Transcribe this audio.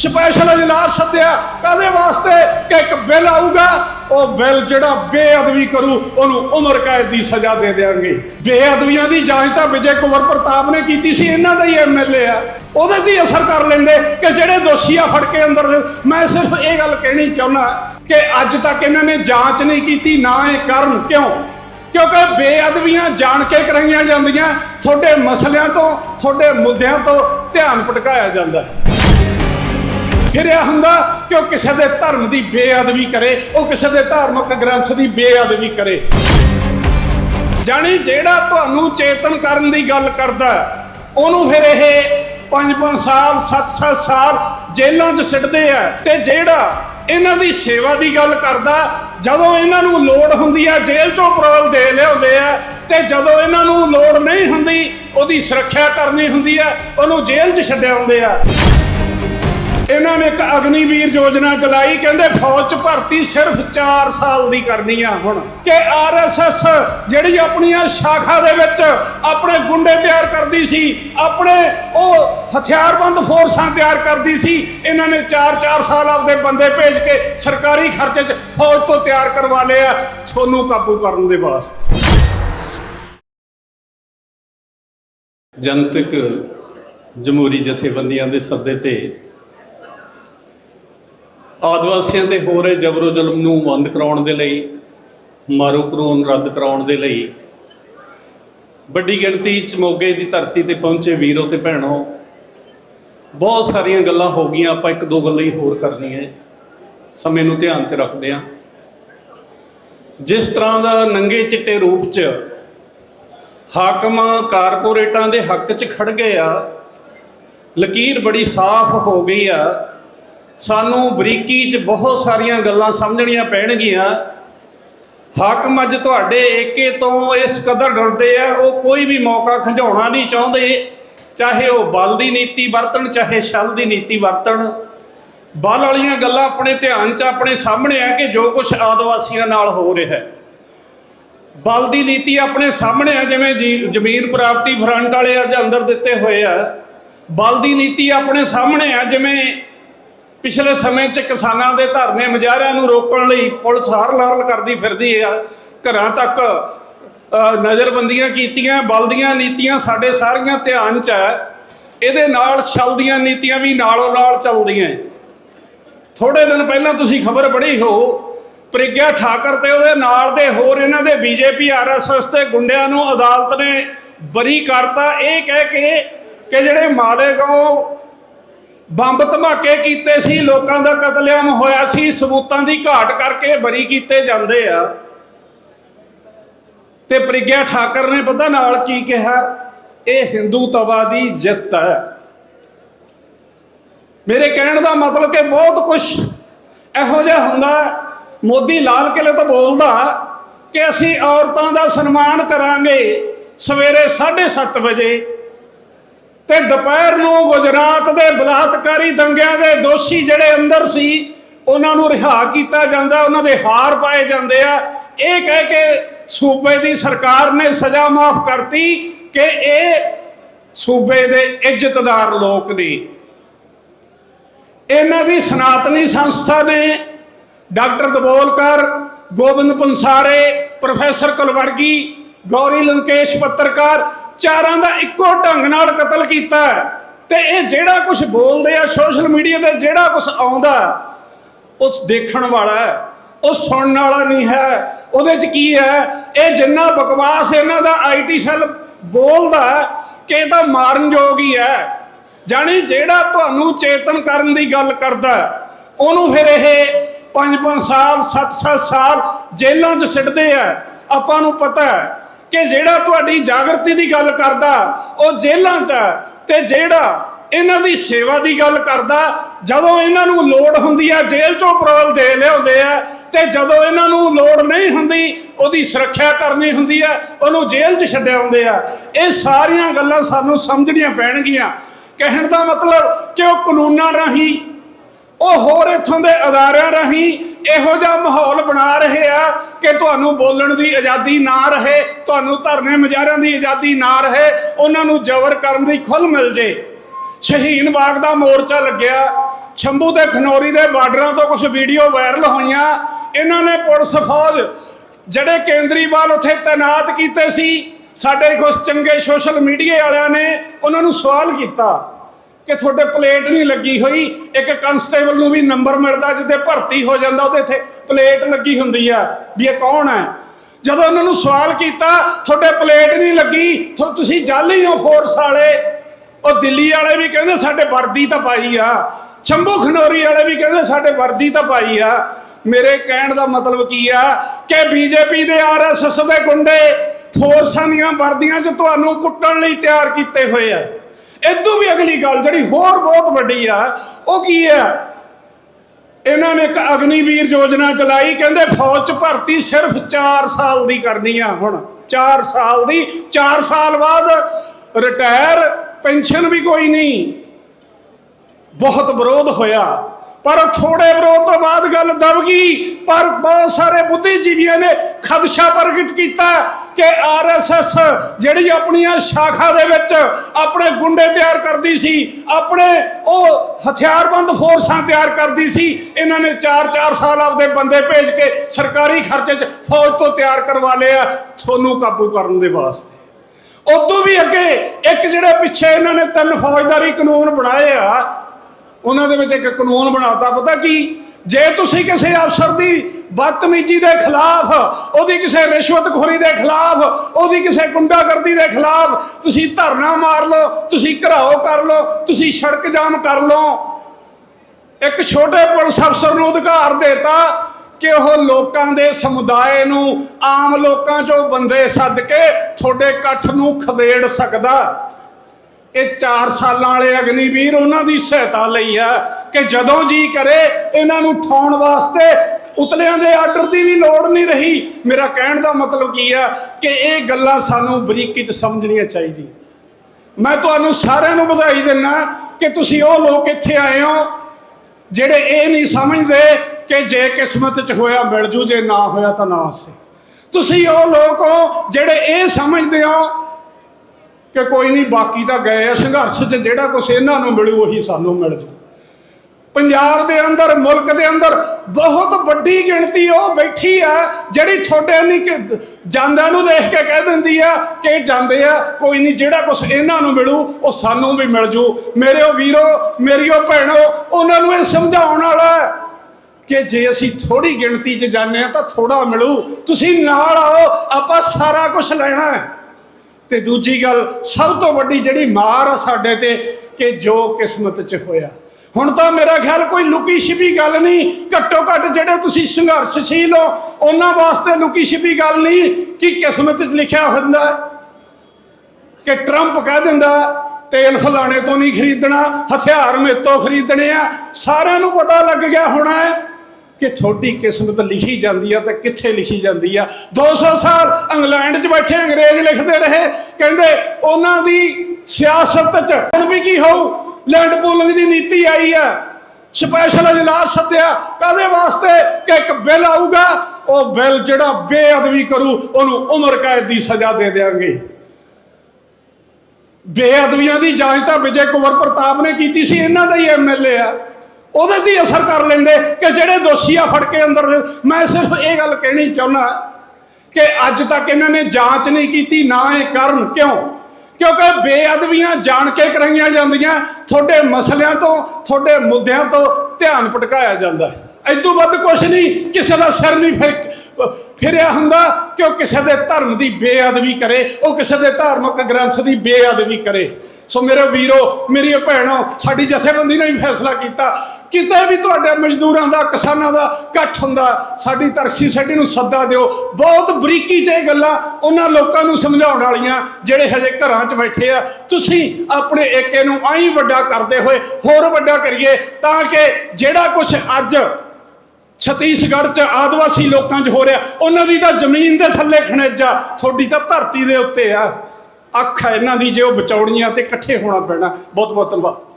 Special ਇਜਲਾਸ ਸੱਦਿਆ ਕਾਦੇ ਵਾਸਤੇ ਕਿ ਇੱਕ ਬਿੱਲ ਆਊਗਾ, ਉਹ ਬਿੱਲ ਜਿਹੜਾ ਬੇਅਦਬੀ ਕਰੂ, ਉਹਨੂੰ ਉਮਰ ਕੈਦ ਦੀ ਸਜ਼ਾ ਦੇ ਦੇਾਂਗੇ ਬੇਅਦਬੀਆਂ ਦੀ ਜਾਂਚ ਤਾਂ ਵਿਜੇ ਕੁਵਰ ਪ੍ਰਤਾਪ ਨੇ ਕੀਤੀ ਸੀ, ਇਹਨਾਂ ਦਾ ਹੀ ਐਮਐਲਏ ਆ। ਉਹਦੇ ਤੇ ਅਸਰ ਕਰ ਲੈਂਦੇ ਕਿ ਜਿਹੜੇ ਦੋਸ਼ੀ ਆ ਫੜ ਕੇ ਅੰਦਰ ਮੈਂ ਸਿਰਫ ਇਹ ਗੱਲ ਕਹਿਣੀ ਚਾਹੁੰਦਾ ਕਿ ਅੱਜ ਤੱਕ ਇਹਨਾਂ ਨੇ ਜਾਂਚ ਨਹੀਂ ਕੀਤੀ, ਨਾ ਇਹ ਕਰਨ ਕਿਉਂ? ਕਿਉਂਕਿ ਬੇਅਦਬੀਆਂ ਜਾਣ ਕੇ ਕਰਾਈਆਂ ਜਾਂਦੀਆਂ, ਤੁਹਾਡੇ ਮਸਲਿਆਂ ਤੋਂ, ਤੁਹਾਡੇ ਮੁੱਦਿਆਂ ਤੋਂ ਧਿਆਨ ਭਟਕਾਇਆ ਜਾਂਦਾ ਹੈ। ਫਿਰ ਇਹ ਹੁੰਦਾ ਕਿ ਉਹ ਕਿਸੇ ਦੇ ਧਰਮ ਦੀ ਬੇਅਦਬੀ ਕਰੇ, ਉਹ ਕਿਸੇ ਦੇ ਧਾਰਮਿਕ ਗ੍ਰੰਥ ਦੀ ਬੇਅਦਬੀ ਕਰੇ। ਜਾਣੀ ਜਿਹੜਾ ਤੁਹਾਨੂੰ ਚੇਤਨ ਕਰਨ ਦੀ ਗੱਲ ਕਰਦਾ ਉਹਨੂੰ ਫਿਰ ਇਹ 5-5 ਸਾਲ 7-7 ਸਾਲ ਜੇਲ੍ਹਾਂ 'ਚ ਸਿੱਟਦੇ ਆ ਤੇ ਜਿਹੜਾ ਇਹਨਾਂ ਦੀ ਸੇਵਾ ਦੀ ਗੱਲ ਕਰਦਾ, ਜਦੋਂ ਇਹਨਾਂ ਨੂੰ ਲੋੜ ਹੁੰਦੀ ਆ, ਜੇਲ੍ਹ 'ਚੋਂ ਪਰੋਲ ਦੇ ਲਿਆਉਂਦੇ ਆ ਤੇ ਜਦੋਂ ਇਹਨਾਂ ਨੂੰ ਲੋੜ ਨਹੀਂ ਹੁੰਦੀ, ਉਹਦੀ ਸੁਰੱਖਿਆ ਕਰਨੀ ਹੁੰਦੀ ਆ, ਉਹਨੂੰ ਜੇਲ੍ਹ 'ਚ ਛੱਡਿਆ ਹੁੰਦੇ ਆ। ਇਹਨਾਂ ਨੇ ਇੱਕ ਅਗਨੀਵੀਰ ਯੋਜਨਾ ਚਲਾਈ, ਕਹਿੰਦੇ ਫੌਜ 'ਚ ਭਰਤੀ ਸਿਰਫ 4 ਸਾਲ ਦੀ ਕਰਨੀ ਆ ਹੁਣ। ਕਿ ਆਰਐਸਐਸ ਜਿਹੜੀ ਆਪਣੀਆਂ ਸ਼ਾਖਾ ਦੇ ਵਿੱਚ ਆਪਣੇ ਗੁੰਡੇ ਤਿਆਰ ਕਰਦੀ ਸੀ, ਆਪਣੇ ਉਹ ਹਥਿਆਰਬੰਦ ਫੋਰਸਾਂ ਤਿਆਰ ਕਰਦੀ ਸੀ, ਇਹਨਾਂ ਨੇ 4-4 ਸਾਲ ਆਪਦੇ ਬੰਦੇ ਭੇਜ ਕੇ ਸਰਕਾਰੀ ਖਰਚੇ 'ਚ ਫੌਜ ਤੋਂ ਤਿਆਰ ਕਰਵਾ ਲਿਆ, ਤੁਹਾਨੂੰ ਕਾਬੂ ਕਰਨ ਦੇ ਵਾਸਤੇ। ਜਨਤਕ ਜਮਹੂਰੀ ਜਥੇਬੰਦੀਆਂ ਦੇ ਸੱਦੇ ਤੇ ਆਦਿਵਾਸੀਆਂ ਤੇ ਹੋ ਰਹੇ ਜਬਰੋ ਜ਼ੁਲਮ ਨੂੰ ਬੰਦ ਕਰਾਉਣ ਦੇ ਲਈ, ਮਾਰੂ ਕਾਨੂੰਨ ਰੱਦ ਕਰਾਉਣ ਦੇ ਲਈ, ਵੱਡੀ ਗਿਣਤੀ ਚ ਮੋਗੇ ਦੀ ਧਰਤੀ ਤੇ ਪਹੁੰਚੇ ਵੀਰੋ ਤੇ ਭੈਣੋ, ਬਹੁਤ ਸਾਰੀਆਂ ਗੱਲਾਂ ਹੋ ਗਈਆਂ, ਆਪਾਂ ਇੱਕ ਦੋ ਗੱਲਾਂ ਹੀ ਹੋਰ ਕਰਨੀਆਂ ਸਮੇਂ ਨੂੰ ਧਿਆਨ 'ਚ ਰੱਖਦੇ ਹਾਂ। ਜਿਸ ਤਰ੍ਹਾਂ ਦਾ ਨੰਗੇ ਚਿੱਟੇ ਰੂਪ 'ਚ ਹਾਕਮ ਕਾਰਪੋਰੇਟਾਂ ਦੇ ਹੱਕ 'ਚ ਖੜ ਗਏ ਆ ਲਕੀਰ ਬੜੀ ਸਾਫ਼ ਹੋ ਗਈ ਆ। ਸਾਨੂੰ ਬਰੀਕੀ 'ਚ ਬਹੁਤ ਸਾਰੀਆਂ ਗੱਲਾਂ ਸਮਝਣੀਆਂ ਪੈਣਗੀਆਂ। ਹਾਕਮ ਅੱਜ ਤੁਹਾਡੇ ਏਕੇ ਤੋਂ ਇਸ ਕਦਰ ਡਰਦੇ ਆ, ਉਹ ਕੋਈ ਵੀ ਮੌਕਾ ਖੰਝਾਉਣਾ ਨਹੀਂ ਚਾਹੁੰਦੇ। ਚਾਹੇ ਉਹ ਬਲ ਦੀ ਨੀਤੀ ਵਰਤਣ, ਚਾਹੇ ਛਲ ਦੀ ਨੀਤੀ ਵਰਤਣ। ਬਲ ਵਾਲੀਆਂ ਗੱਲਾਂ ਆਪਣੇ ਧਿਆਨ 'ਚ ਆਪਣੇ ਸਾਹਮਣੇ ਆ ਕਿ ਜੋ ਕੁਝ ਆਦਿਵਾਸੀਆਂ ਨਾਲ ਹੋ ਰਿਹਾ ਹੈ। ਬਲ ਦੀ ਨੀਤੀ ਆਪਣੇ ਸਾਹਮਣੇ ਆ, ਜਿਵੇਂ ਜੀ- ਜ਼ਮੀਨ ਪ੍ਰਾਪਤੀ ਫਰੰਟ ਵਾਲੇ ਅੱਜ ਅੰਦਰ ਦਿੱਤੇ ਹੋਏ ਆ। ਬਲ ਦੀ ਨੀਤੀ ਆਪਣੇ ਸਾਹਮਣੇ ਆ, ਜਿਵੇਂ ਪਿਛਲੇ ਸਮੇਂ 'ਚ ਕਿਸਾਨਾਂ ਦੇ ਧਰਨੇ ਮੁਜ਼ਾਹਰਿਆਂ ਨੂੰ ਰੋਕਣ ਲਈ ਪੁਲਿਸ ਹਰ ਲਾਰਲ ਕਰਦੀ ਫਿਰਦੀ ਆ। ਘਰਾਂ ਤੱਕ ਨਜ਼ਰਬੰਦੀਆਂ ਕੀਤੀਆਂ, ਬਲ ਦੀਆਂ ਨੀਤੀਆਂ ਸਾਡੇ ਸਾਰੀਆਂ ਧਿਆਨ 'ਚ ਹੈ ਇਹਦੇ ਨਾਲ ਛਲ ਦੀਆਂ ਨੀਤੀਆਂ ਵੀ ਨਾਲੋਂ ਨਾਲ ਚੱਲਦੀਆਂ ਥੋੜੇ ਦਿਨ ਪਹਿਲਾਂ ਤੁਸੀਂ ਖਬਰ ਪੜ੍ਹੀ ਹੋ, ਪ੍ਰਗਿਆ ਠਾਕਰ ਤੇ ਉਹਦੇ ਨਾਲ ਦੇ ਹੋਰ ਇਹਨਾਂ ਦੇ ਬੀਜੇਪੀ ਆਰਐਸਐਸ ਤੇ ਗੁੰਡਿਆਂ ਨੂੰ ਅਦਾਲਤ ਨੇ ਬਰੀ ਕਰਤਾ। ਇਹ ਕਹਿ ਕੇ ਕਿ ਜਿਹੜੇ ਮਾਲੇਗਾਉਂ ਬੰਬ ਧਮਾਕੇ ਕੀਤੇ ਸੀ, ਲੋਕਾਂ ਦਾ ਕਤਲੇਆਮ ਹੋਇਆ ਸੀ, ਸਬੂਤਾਂ ਦੀ ਘਾਟ ਕਰਕੇ ਬਰੀ ਕੀਤੇ ਜਾਂਦੇ ਆ। ਤੇ ਪ੍ਰਗਿਆ ਠਾਕਰ ਨੇ ਪਤਾ ਨਾਲ ਕੀ ਕਿਹਾ? ਇਹ ਹਿੰਦੂਤਵਾ ਦੀ ਜਿੱਤ ਹੈ। ਮੇਰੇ ਕਹਿਣ ਦਾ ਮਤਲਬ ਕਿ ਬਹੁਤ ਕੁਝ ਇਹੋ ਜਿਹਾ ਹੁੰਦਾ ਮੋਦੀ ਲਾਲ ਕਿਲੇ ਤੋਂ ਬੋਲਦਾ ਕਿ ਅਸੀਂ ਔਰਤਾਂ ਦਾ ਸਨਮਾਨ ਕਰਾਂਗੇ ਸਵੇਰੇ 7:30 ਵਜੇ। ਤੇ ਦੁਪਹਿਰ ਨੂੰ ਗੁਜਰਾਤ ਦੇ ਬਲਾਤਕਾਰੀ ਦੰਗਿਆਂ ਦੇ ਦੋਸ਼ੀ ਜਿਹੜੇ ਅੰਦਰ ਸੀ, ਉਹਨਾਂ ਨੂੰ ਰਿਹਾ ਕੀਤਾ ਜਾਂਦਾ, ਉਹਨਾਂ ਦੇ ਹਾਰ ਪਾਏ ਜਾਂਦੇ ਆ। ਇਹ ਕਹਿ ਕੇ ਸੂਬੇ ਦੀ ਸਰਕਾਰ ਨੇ ਸਜ਼ਾ ਮਾਫ ਕਰਤੀ ਕਿ ਇਹ ਸੂਬੇ ਦੇ ਇੱਜ਼ਤਦਾਰ ਲੋਕ ਨੇ। ਇਹਨਾਂ ਦੀ ਸਨਾਤਨੀ ਸੰਸਥਾ ਨੇ ਡਾਕਟਰ ਦਬੋਲਕਰ, ਗੋਬਿੰਦ ਪੰਸਾਰੇ, ਪ੍ਰੋਫੈਸਰ ਕੁਲਵਰਗੀ ਗੌਰੀ ਲੰਕੇਸ਼ ਪੱਤਰਕਾਰ ਚਾਰਾਂ ਦਾ ਇੱਕੋ ਢੰਗ ਨਾਲ ਕਤਲ ਕੀਤਾ ਹੈ। ਤੇ ਇਹ ਜਿਹੜਾ ਕੁਝ ਬੋਲਦੇ ਆ ਸੋਸ਼ਲ ਮੀਡੀਆ ਤੇ, ਜਿਹੜਾ ਕੁਝ ਆਉਂਦਾ, ਉਸ ਦੇਖਣ ਵਾਲਾ ਹੈ ਉਹ ਸੁਣਨ ਵਾਲਾ ਨਹੀਂ ਹੈ। ਉਹਦੇ 'ਚ ਕੀ ਹੈ? ਇਹ ਜਿੰਨਾ ਬਕਵਾਸ ਇਹਨਾਂ ਦਾ ਆਈਟੀ ਸੈੱਲ ਬੋਲਦਾ ਕਿ ਇਹ ਤਾਂ ਮਾਰਨਯੋਗ ਹੀ ਹੈ। ਜਾਣੀ ਜਿਹੜਾ ਤੁਹਾਨੂੰ ਚੇਤਨ ਕਰਨ ਦੀ ਗੱਲ ਕਰਦਾ ਉਹਨੂੰ ਫਿਰ ਇਹ 5-5 ਸਾਲ 7-7 ਸਾਲ ਜੇਲ੍ਹਾਂ 'ਚ ਸਿੱਟਦੇ ਆ। ਆਪਾਂ ਨੂੰ ਪਤਾ ਹੈ ਕਿ ਜਿਹੜਾ ਤੁਹਾਡੀ ਜਾਗਰਤੀ ਦੀ ਗੱਲ ਕਰਦਾ, ਉਹ ਜੇਲ੍ਹਾਂ 'ਚ ਹੈ ਤੇ ਜਿਹੜਾ ਇਹਨਾਂ ਦੀ ਸੇਵਾ ਦੀ ਗੱਲ ਕਰਦਾ, ਜਦੋਂ ਇਹਨਾਂ ਨੂੰ ਲੋੜ ਹੁੰਦੀ ਆ ਜੇਲ੍ਹ 'ਚੋਂ ਪਰੋਲ ਦੇ ਲਿਆਉਂਦੇ ਆ, ਤੇ ਜਦੋਂ ਇਹਨਾਂ ਨੂੰ ਲੋੜ ਨਹੀਂ ਹੁੰਦੀ, ਉਹਦੀ ਸੁਰੱਖਿਆ ਕਰਨੀ ਹੁੰਦੀ ਆ ਉਹਨੂੰ ਜੇਲ੍ਹ 'ਚ ਛੱਡਿਆ ਆਉਂਦੇ ਆ। ਇਹ ਸਾਰੀਆਂ ਗੱਲਾਂ ਸਾਨੂੰ ਸਮਝਣੀਆਂ ਪੈਣਗੀਆਂ। ਕਹਿਣ ਦਾ ਮਤਲਬ ਕਿ ਉਹ ਕਾਨੂੰਨਾਂ ਰਾਹੀਂ ਉਹ ਹੋਰ ਇੱਥੋਂ ਦੇ ਅਦਾਰਿਆਂ ਰਾਹੀਂ ਇਹੋ ਜਿਹਾ ਮਾਹੌਲ ਬਣਾ ਰਹੇ ਆ ਕਿ ਤੁਹਾਨੂੰ ਬੋਲਣ ਦੀ ਆਜ਼ਾਦੀ ਨਾ ਰਹੇ, ਤੁਹਾਨੂੰ ਧਰਨੇ ਮੁਜ਼ਾਹਰਿਆਂ ਦੀ ਆਜ਼ਾਦੀ ਨਾ ਰਹੇ, ਉਹਨਾਂ ਨੂੰ ਜ਼ਬਰ ਕਰਨ ਦੀ ਖੁੱਲ੍ਹ ਮਿਲ ਜੇ। ਸ਼ਹੀਨ ਬਾਗ ਦਾ ਮੋਰਚਾ ਲੱਗਿਆ। ਛੰਭੂ ਤੇ ਖਨੌਰੀ ਦੇ ਬਾਰਡਰਾਂ ਤੋਂ ਕੁਝ ਵੀਡੀਓ ਵਾਇਰਲ ਹੋਈਆਂ। ਇਹਨਾਂ ਨੇ ਪੁਲਿਸ ਫੌਜ ਜਿਹੜੇ ਕੇਂਦਰੀ ਬਾਲ ਉੱਥੇ ਤਾਇਨਾਤ ਕੀਤੇ ਸੀ, ਸਾਡੇ ਕੁਝ ਚੰਗੇ ਸੋਸ਼ਲ ਮੀਡੀਆ ਵਾਲਿਆਂ ਨੇ ਉਹਨਾਂ ਨੂੰ ਸਵਾਲ ਕੀਤਾ। ਕਿ ਤੁਹਾਡੇ ਪਲੇਟ ਨਹੀਂ ਲੱਗੀ ਹੋਈ, ਇੱਕ ਕਨਸਟੇਬਲ ਨੂੰ ਵੀ ਨੰਬਰ ਮਿਲਦਾ ਜਿੱਦੇ ਭਰਤੀ ਹੋ ਜਾਂਦਾ, ਉਹਦੇ ਇੱਥੇ ਪਲੇਟ ਲੱਗੀ ਹੁੰਦੀ ਆ, ਵੀ ਇਹ ਕੌਣ ਹੈ? ਜਦੋਂ ਉਹਨਾਂ ਨੂੰ ਸਵਾਲ ਕੀਤਾ, ਤੁਹਾਡੇ ਪਲੇਟ ਨਹੀਂ ਲੱਗੀ, ਤੁ- ਤੁਸੀਂ ਜਾਲੀ ਹੋ ਫੋਰਸ ਵਾਲੇ। ਉਹ ਦਿੱਲੀ ਵਾਲੇ ਵੀ ਕਹਿੰਦੇ ਸਾਡੇ ਵਰਦੀ ਤਾਂ ਪਾਈ ਆ। ਸ਼ੰਭੂ ਖਨੌਰੀ ਵਾਲੇ ਵੀ ਕਹਿੰਦੇ ਸਾਡੇ ਵਰਦੀ ਤਾਂ ਪਾਈ ਆ। ਮੇਰੇ ਕਹਿਣ ਦਾ ਮਤਲਬ ਕੀ ਆ? ਕਿ ਬੀਜੇਪੀ ਦੇ ਆਰਐਸਐਸ ਦੇ ਗੁੰਡੇ ਫੋਰਸਾਂ ਦੀਆਂ ਵਰਦੀਆਂ 'ਚ ਤੁਹਾਨੂੰ ਕੁੱਟਣ ਲਈ ਤਿਆਰ ਕੀਤੇ ਹੋਏ ਆ। ਇਦੋਂ ਵੀ ਅਗਲੀ ਗੱਲ ਜਿਹੜੀ ਹੋਰ ਬਹੁਤ ਵੱਡੀ ਆ, ਉਹ ਕੀ ਆ? ਇਹਨਾਂ ਨੇ ਇੱਕ ਅਗਨੀਵੀਰ ਯੋਜਨਾ ਚਲਾਈ, ਕਹਿੰਦੇ ਫੌਜ 'ਚ ਭਰਤੀ ਸਿਰਫ 4 ਸਾਲ ਦੀ ਕਰਨੀ ਆ ਹੁਣ। 4 ਸਾਲ ਦੀ 4 ਸਾਲ ਬਾਅਦ ਰਿਟਾਇਰ, ਪੈਨਸ਼ਨ ਵੀ ਕੋਈ ਨਹੀਂ। ਬਹੁਤ ਵਿਰੋਧ ਹੋਇਆ। ਪਰ ਥੋੜੇ ਵਿਰੋਧ ਤੋਂ ਬਾਅਦ ਗੱਲ ਦਬ ਗਈ। ਪਰ ਬਹੁਤ ਸਾਰੇ ਬੁੱਧੀਜੀਵੀਆਂ ਨੇ ਖਦਸ਼ਾ ਪ੍ਰਗਟ ਕੀਤਾ ਕਿ ਆਰਐਸਐਸ ਜਿਹੜੀ ਆਪਣੀਆਂ ਸ਼ਾਖਾ ਦੇ ਵਿੱਚ ਆਪਣੇ ਗੁੰਡੇ ਤਿਆਰ ਕਰਦੀ ਸੀ, ਆਪਣੇ ਉਹ ਹਥਿਆਰਬੰਦ ਫੋਰਸਾਂ ਤਿਆਰ ਕਰਦੀ ਸੀ, ਇਹਨਾਂ ਨੇ 4-4 ਸਾਲ ਆਪਦੇ ਬੰਦੇ ਭੇਜ ਕੇ ਸਰਕਾਰੀ ਖਰਚੇ 'ਚ ਫੌਜ ਤੋਂ ਤਿਆਰ ਕਰਵਾ ਲਿਆ ਤੁਹਾਨੂੰ ਕਾਬੂ ਕਰਨ ਦੇ ਵਾਸਤੇ। ਉਦੋਂ ਵੀ ਅੱਗੇ ਇੱਕ ਜਿਹੜੇ ਪਿੱਛੇ ਇਹਨਾਂ ਨੇ ਤਿੰਨ ਫੌਜਦਾਰੀ ਕਾਨੂੰਨ ਬਣਾਏ ਆ ਉਹਨਾਂ ਦੇ ਵਿੱਚ ਇੱਕ ਕਾਨੂੰਨ ਬਣਾਤਾ, ਪਤਾ ਕੀ? ਜੇ ਤੁਸੀਂ ਕਿਸੇ ਅਫਸਰ ਦੀ ਬਦਤਮੀਜ਼ੀ ਦੇ ਖਿਲਾਫ, ਉਹਦੀ ਕਿਸੇ ਰਿਸ਼ਵਤਖੋਰੀ ਦੇ ਖਿਲਾਫ, ਉਹਦੀ ਕਿਸੇ ਗੁੰਡਾਗਰਦੀ ਦੇ ਖਿਲਾਫ ਤੁਸੀਂ ਧਰਨਾ ਮਾਰ ਲਓ, ਤੁਸੀਂ ਘਰਾਓ ਕਰ ਲਓ, ਤੁਸੀਂ ਸੜਕ ਜਾਮ ਕਰ ਲਓ, ਇੱਕ ਛੋਟੇ ਪੁਲਿਸ ਅਫਸਰ ਨੂੰ ਅਧਿਕਾਰ ਦੇਤਾ ਕਿ ਉਹ ਲੋਕਾਂ ਦੇ ਸਮੁਦਾਇ ਨੂੰ, ਆਮ ਲੋਕਾਂ ਚੋਂ ਬੰਦੇ ਸੱਦ ਕੇ ਤੁਹਾਡੇ ਇਕੱਠ ਨੂੰ ਖਦੇੜ ਸਕਦਾ। ਇਹ 4 ਸਾਲਾਂ ਵਾਲੇ ਅਗਨੀਵੀਰ ਉਹਨਾਂ ਦੀ ਸਹਾਇਤਾ ਲਈ ਆ ਕਿ ਜਦੋਂ ਜੀ ਕਰੇ ਇਹਨਾਂ ਨੂੰ ਠਾਉਣ ਵਾਸਤੇ ਉਤਲਿਆਂ ਦੇ ਆਰਡਰ ਦੀ ਵੀ ਲੋੜ ਨਹੀਂ ਰਹੀ। ਮੇਰਾ ਕਹਿਣ ਦਾ ਮਤਲਬ ਕੀ ਆ ਕਿ ਇਹ ਗੱਲਾਂ ਸਾਨੂੰ ਬਰੀਕੀ 'ਚ ਸਮਝਣੀਆਂ ਚਾਹੀਦੀ ਮੈਂ ਤੁਹਾਨੂੰ ਸਾਰਿਆਂ ਨੂੰ ਵਧਾਈ ਦਿੰਦਾ ਕਿ ਤੁਸੀਂ ਉਹ ਲੋਕ ਇੱਥੇ ਆਏ ਹੋ ਜਿਹੜੇ ਇਹ ਨਹੀਂ ਸਮਝਦੇ ਕਿ ਜੇ ਕਿਸਮਤ 'ਚ ਹੋਇਆ ਮਿਲ ਜੂ, ਜੇ ਨਾ ਹੋਇਆ ਤਾਂ ਨਾ ਸੇ ਤੁਸੀਂ ਉਹ ਲੋਕ ਹੋ ਜਿਹੜੇ ਇਹ ਸਮਝਦੇ ਹੋ ਕਿ ਕੋਈ ਨਹੀਂ, ਬਾਕੀ ਤਾਂ ਗਏ ਆ ਸੰਘਰਸ਼ 'ਚ, ਜਿਹੜਾ ਕੁਛ ਇਹਨਾਂ ਨੂੰ ਮਿਲੂ, ਉਹੀ ਸਾਨੂੰ ਮਿਲ ਜੂ। ਪੰਜਾਬ ਦੇ ਅੰਦਰ, ਮੁਲਕ ਦੇ ਅੰਦਰ ਬਹੁਤ ਵੱਡੀ ਗਿਣਤੀ ਉਹ ਬੈਠੀ ਆ, ਜਿਹੜੀ ਛੋਟੇ ਨਹੀਂ ਕਿ ਜਾਂਦਿਆਂ ਨੂੰ ਦੇਖ ਕੇ ਕਹਿ ਦਿੰਦੀ ਆ ਕਿ ਇਹ ਜਾਂਦੇ ਆ, ਕੋਈ ਨਹੀਂ, ਜਿਹੜਾ ਕੁਛ ਇਹਨਾਂ ਨੂੰ ਮਿਲੂ, ਉਹ ਸਾਨੂੰ ਵੀ ਮਿਲ ਜੂ। ਮੇਰੇ ਉਹ ਵੀਰੋ, ਮੇਰੀ ਉਹ ਭੈਣੋ, ਉਹਨਾਂ ਨੂੰ ਇਹ ਸਮਝਾਉਣ ਵਾਲਾ ਕਿ ਜੇ ਅਸੀਂ ਥੋੜੀ ਗਿਣਤੀ 'ਚ ਜਾਂਦੇ ਆ, ਤਾਂ ਥੋੜਾ ਮਿਲੂ। ਤੁਸੀਂ ਨਾਲ ਆਓ, ਆਪਾਂ ਸਾਰਾ ਕੁਝ ਲੈਣਾ ਹੈ। ਤੇ ਦੂਜੀ ਗੱਲ, ਸਭ ਤੋਂ ਵੱਡੀ ਜਿਹੜੀ ਮਾਰ ਆ ਸਾਡੇ ਤੇ ਕਿ ਜੋ ਕਿਸਮਤ 'ਚ ਹੋਇਆ। ਹੁਣ ਤਾਂ ਮੇਰਾ ਖਿਆਲ ਕੋਈ ਲੁਕੀ ਛਿਪੀ ਗੱਲ ਨਹੀਂ, ਘੱਟੋ ਘੱਟ ਜਿਹੜੇ ਤੁਸੀਂ ਸੰਘਰਸ਼ਸ਼ੀਲ ਹੋ, ਉਹਨਾਂ ਵਾਸਤੇ ਲੁਕੀ ਛਿਪੀ ਗੱਲ ਨਹੀਂ ਕਿ ਕਿਸਮਤ 'ਚ ਲਿਖਿਆ ਹੁੰਦਾ ਕਿ ਟਰੰਪ ਕਹਿ ਦਿੰਦਾ, ਤੇਲ ਫਲਾਣੇ ਤੋਂ ਨਹੀਂ ਖਰੀਦਣਾ, ਹਥਿਆਰ ਮੇਤੋਂ ਖਰੀਦਣੇ ਆ। ਸਾਰਿਆਂ ਨੂੰ ਪਤਾ ਲੱਗ ਗਿਆ ਹੋਣਾ ਹੈ ਕਿ ਤੁਹਾਡੀ ਕਿਸਮਤ ਲਿਖੀ ਜਾਂਦੀ ਆ ਤੇ ਕਿੱਥੇ ਲਿਖੀ ਜਾਂਦੀ ਆ? 200 ਸਾਲ ਇੰਗਲੈਂਡ 'ਚ ਬੈਠੇ ਅੰਗਰੇਜ਼ ਲਿਖਦੇ ਰਹੇ। ਕਹਿੰਦੇ ਉਹਨਾਂ ਦੀ ਸਿਆਸਤ 'ਚ ਹੁਣ ਵੀ ਕੀ ਹੋਊ? ਲੈਂਡ ਪੂਲਿੰਗ ਦੀ ਨੀਤੀ ਆਈ ਆ। ਸਪੈਸ਼ਲ ਇਜਲਾਸ ਸੱਦਿਆ। ਕਾਦੇ ਵਾਸਤੇ ਕਿ ਇੱਕ ਬਿੱਲ ਆਊਗਾ? ਉਹ ਬਿੱਲ ਜਿਹੜਾ ਬੇਅਦਬੀ ਕਰੂ, ਉਹਨੂੰ ਉਮਰ ਕੈਦ ਦੀ ਸਜ਼ਾ ਦੇ ਦੇਾਂਗੇ ਬੇਅਦਬੀਆਂ ਦੀ ਜਾਂਚ ਤਾਂ ਵਿਜੇ ਕੁਵਰ ਪ੍ਰਤਾਪ ਨੇ ਕੀਤੀ ਸੀ, ਇਹਨਾਂ ਦਾ ਹੀ ਐਮਐਲਏ ਆ। ਉਹਦੇ ਤੇ ਅਸਰ ਕਰ ਲੈਂਦੇ ਕਿ ਜਿਹੜੇ ਦੋਸ਼ੀ ਆ ਫੜ ਕੇ ਅੰਦਰ ਮੈਂ ਸਿਰਫ ਇਹ ਗੱਲ ਕਹਿਣੀ ਚਾਹੁੰਦਾ ਕਿ ਅੱਜ ਤੱਕ ਇਹਨਾਂ ਨੇ ਜਾਂਚ ਨਹੀਂ ਕੀਤੀ, ਨਾ ਇਹ ਕਰਨ ਕਿਉਂ? ਕਿਉਂਕਿ ਬੇਅਦਬੀਆਂ ਜਾਣ ਕੇ ਕਰਾਈਆਂ ਜਾਂਦੀਆਂ, ਤੁਹਾਡੇ ਮਸਲਿਆਂ ਤੋਂ, ਤੁਹਾਡੇ ਮੁੱਦਿਆਂ ਤੋਂ ਧਿਆਨ ਭਟਕਾਇਆ ਜਾਂਦਾ ਹੈ। ਇਦੋਂ ਵੱਧ ਕੁਝ ਨਹੀਂ, ਕਿਸੇ ਦਾ ਸਿਰ ਨਹੀਂ ਫਿਰ ਫਿਰਿਆ ਹੁੰਦਾ ਕਿ ਉਹ ਕਿਸੇ ਦੇ ਧਰਮ ਦੀ ਬੇਅਦਬੀ ਕਰੇ, ਉਹ ਕਿਸੇ ਦੇ ਧਾਰਮਿਕ ਗ੍ਰੰਥ ਦੀ ਬੇਅਦਬੀ ਕਰੇ। ਸੋ ਮੇਰੇ ਵੀਰੋ ਮੇਰੀ ਭੈਣੋ, ਸਾਡੀ ਜਥੇਬੰਦੀ ਨੇ ਵੀ ਫੈਸਲਾ ਕੀਤਾ। ਕਿਤੇ ਵੀ ਤੁਹਾਡੇ ਮਜ਼ਦੂਰਾਂ ਦਾ, ਕਿਸਾਨਾਂ ਦਾ ਇਕੱਠ ਹੁੰਦਾ, ਸਾਡੀ ਤਰਕਸ਼ੀ ਸੈਟੀ ਨੂੰ ਸੱਦਾ ਦਿਓ। ਬਹੁਤ ਬਰੀਕੀ 'ਚ ਇਹ ਗੱਲਾਂ ਉਹਨਾਂ ਲੋਕਾਂ ਨੂੰ ਸਮਝਾਉਣ ਵਾਲੀਆਂ, ਜਿਹੜੇ ਹਜੇ ਘਰਾਂ 'ਚ ਬੈਠੇ ਆ। ਤੁਸੀਂ ਆਪਣੇ ਏਕੇ ਨੂੰ ਆਈ ਵੱਡਾ ਕਰਦੇ ਹੋਏ ਹੋਰ ਵੱਡਾ ਕਰੀਏ ਤਾਂ ਕਿ ਜਿਹੜਾ ਕੁਝ ਅੱਜ ਛਤੀਸਗੜ੍ਹ 'ਚ ਆਦਿਵਾਸੀ ਲੋਕਾਂ 'ਚ ਹੋ ਰਿਹਾ, ਉਹਨਾਂ ਦੀ ਤਾਂ ਜ਼ਮੀਨ ਦੇ ਥੱਲੇ ਖਣੇਜਾ ਤੁਹਾਡੀ ਤਾਂ ਧਰਤੀ ਦੇ ਉੱਤੇ ਆ। ਅੱਖ ਹੈ ਇਹਨਾਂ ਦੀ ਜੇ ਉਹ ਬਚਾਉਣੀਆਂ ਤੇ ਇਕੱਠੇ ਹੋਣਾ ਪੈਣਾ। ਬਹੁਤ ਬਹੁਤ ਧੰਨਵਾਦ।